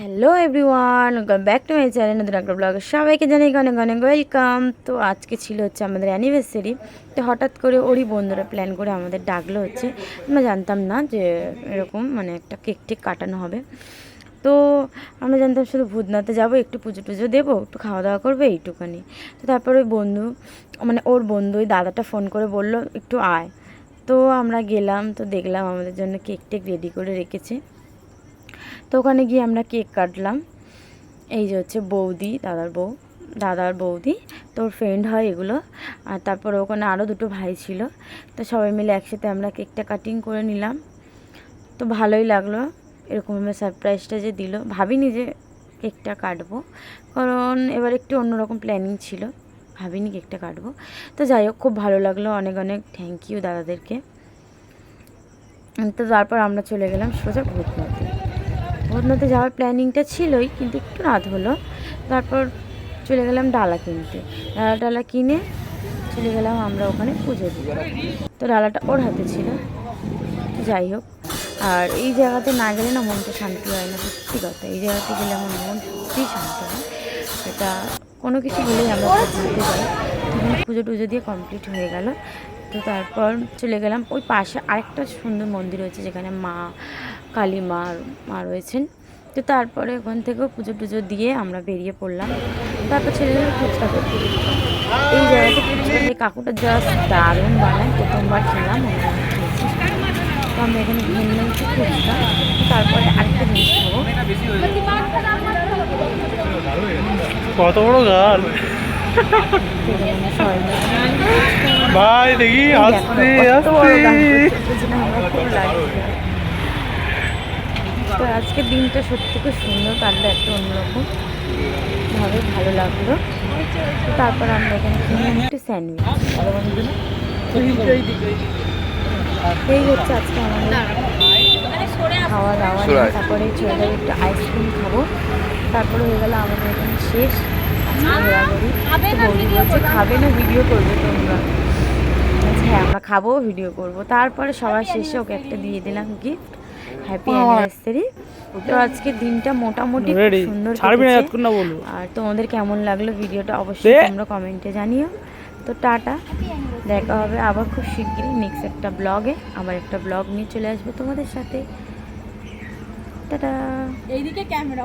Hello everyone welcome back to my channel নতুন একটা ব্লগে সবাইকে জানাই অনেক অনেক ওয়েলকাম তো আজকে ছিল হচ্ছে আমাদের অ্যানিভার্সারি তো হঠাৎ করে ওরই বন্ধুরা প্ল্যান করে আমাদের ডাকলো হচ্ছে। আমরা জানতাম না যে এরকম মানে একটা কেক টেক কাটানো হবে। তো আমরা জানতাম শুধু ভূতনাথে যাব, একটু পুজো টুজো দেবো, একটু খাওয়া দাওয়া করব এইটুখানি তো তারপর ওই বন্ধু মানে ওর বন্ধু, ওই দাদাটা ফোন করে বলল, একটু আয়। তো আমরা গেলাম, তো দেখলাম আমাদের জন্য কেক টেক রেডি করে রেখেছে। তো ওখানে গিয়ে আমরা কেক কাটলাম। এই যে হচ্ছে বৌদি, দাদার বউ, দাদার বৌদি, তোর ফ্রেন্ড হয় এগুলো। আর তারপরে ওখানে আরও দুটো ভাই ছিল। তো সবাই মিলে একসাথে আমরা কেকটা কাটিং করে নিলাম। তো ভালোই লাগল। এরকমভাবে সারপ্রাইজটা যে দিল। ভাবিনি যে কেকটা কাটবো। কারণ এবার একটু অন্যরকম প্ল্যানিং ছিল। ভাবিনি কেকটা কাটবো। তো যাই হোক, খুব ভালো লাগল। অনেক অনেক থ্যাংক ইউ দাদাদেরকে। তো তারপর আমরা চলে গেলাম সোজা ভূতনাথে ভূতনাথে যাওয়ার প্ল্যানিংটা ছিলই, কিন্তু একটু রাত হলো। তারপর চলে গেলাম ডালা কিনতে। ডালা ডালা কিনে চলে গেলাম আমরা ওখানে পুজো দিতে। তো ডালাটা ওর হাতে ছিল। যাই হোক, আর এই জায়গাতে না গেলে না মনটা শান্তি হয় না, সত্যি কথা। এই জায়গাতে গেলে আমার মন সত্যিই শান্ত হয়। এটা কোনো কিছু হলেই আমরা পুজো টুজো দিয়ে কমপ্লিট হয়ে গেল। তো তারপর চলে গেলাম ওই পাশে আরেকটা সুন্দর মন্দির রয়েছে যেখানে মা কালী মা মা রয়েছেন। তো তারপরে ওখান থেকেও পুজো টুজো দিয়ে আমরা বেরিয়ে পড়লাম। তারপর গেলাম ফুচকা করতে এই জায়গাতে ফুচকা কাকুটা জাস্ট দারুণ বানায় প্রথমবার খেলাম তো আমরা এখানে ঘুরে নিয়েছি ফুচকা তারপরে আরেকটা জিনিস খাব। কত বড় গাল। ভাই দেখি আস্তে আস্তে তো আজকের দিনটা সত্যি খুব সুন্দর কাটলো একটা অন্যরকম। ভাবে ভালো লাগল। তারপর আমরা এখানে কিনলাম একটু স্যান্ডউইচ। এই হচ্ছে আজকে আমাদের খাওয়া দাওয়া তারপরে চলে যাব একটু আইসক্রিম খাব। তারপরে হয়ে গেল আমাদের এখানে শেষ। ঘোরাঘুরি। খাবে না ভিডিও করবে তোমরা। বলছে, হ্যাঁ আমরা খাব ভিডিও করব। তারপরে সবার শেষে ওকে একটা দিয়ে দিলাম গিফট হ্যাপি অ্যানিভার্সারি তো আজকে দিনটা মোটামুটি সুন্দর ছাড়বি না কেটেছে। না বলব। আর তোমাদের কেমন লাগল ভিডিওটা অবশ্যই তোমরা কমেন্টে জানিও। তো টাটা। দেখা হবে আবার খুব শিগগিরই নেক্সট একটা ব্লগে আবার একটা ব্লগ নিয়ে চলে আসব তোমাদের সাথে। টাটা। এইদিকে ক্যামেরা